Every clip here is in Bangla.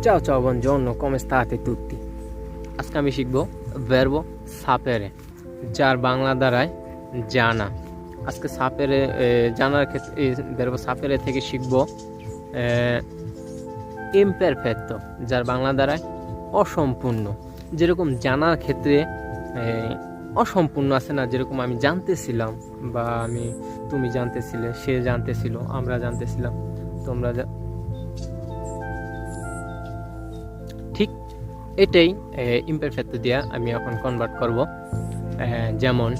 Ciao ciao, buongiorno, come state tutti? আজকে আমি শিখব verbo sapere যার বাংলা দ্বারায় জানা আজকে সাপেরে জানার ক্ষেত্রে verbo sapere থেকে শিখব ইমপারফেক্টো যার বাংলা দ্বারায় অসম্পূর্ণ যেরকম জানার ক্ষেত্রে অসম্পূর্ণ আছে না যেরকম আমি জানতেছিলাম বা আমি তুমি জানতেছিলে সে জানতেছিল আমরা জানতেছিলাম তোমরা ঠিক এটাই ইমপারফেক্ট দিয়ে আমি এখন কনভার্ট করব। যেমন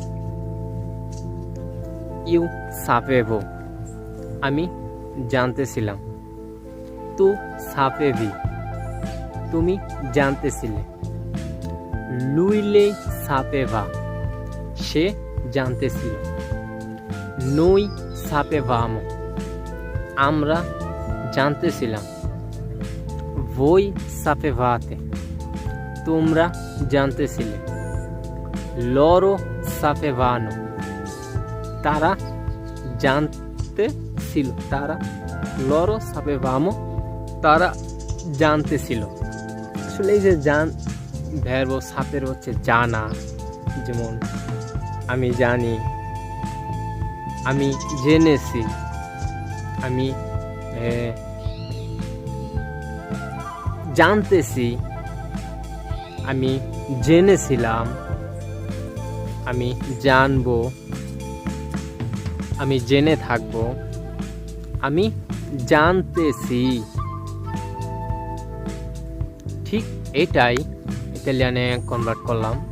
ইউ সাপেভো আমি জানতেছিলাম। তু সাপেভি তুমি জানতেছিলে। লুইলে সাপেভা সে জানতেছিল। নই সাপেভামো আমরা জানতেছিলাম। Voi sapevate তোমরা জানতেছিলে। loro sapevano তারা জানতে ছিল। তারা loro sapevamo তারা জানতেছিল। আসলে এই যে জান ভ্যারব সাপের হচ্ছে জানা। যেমন, আমি জানি, আমি জেনেছি, আমি জানতেছি, আমি জেনেছিলাম, আমি জানব, আমি জেনে থাকব, আমি জানতেছি। ঠিক এটাই ইতালিয়ানে কনভার্ট করলাম।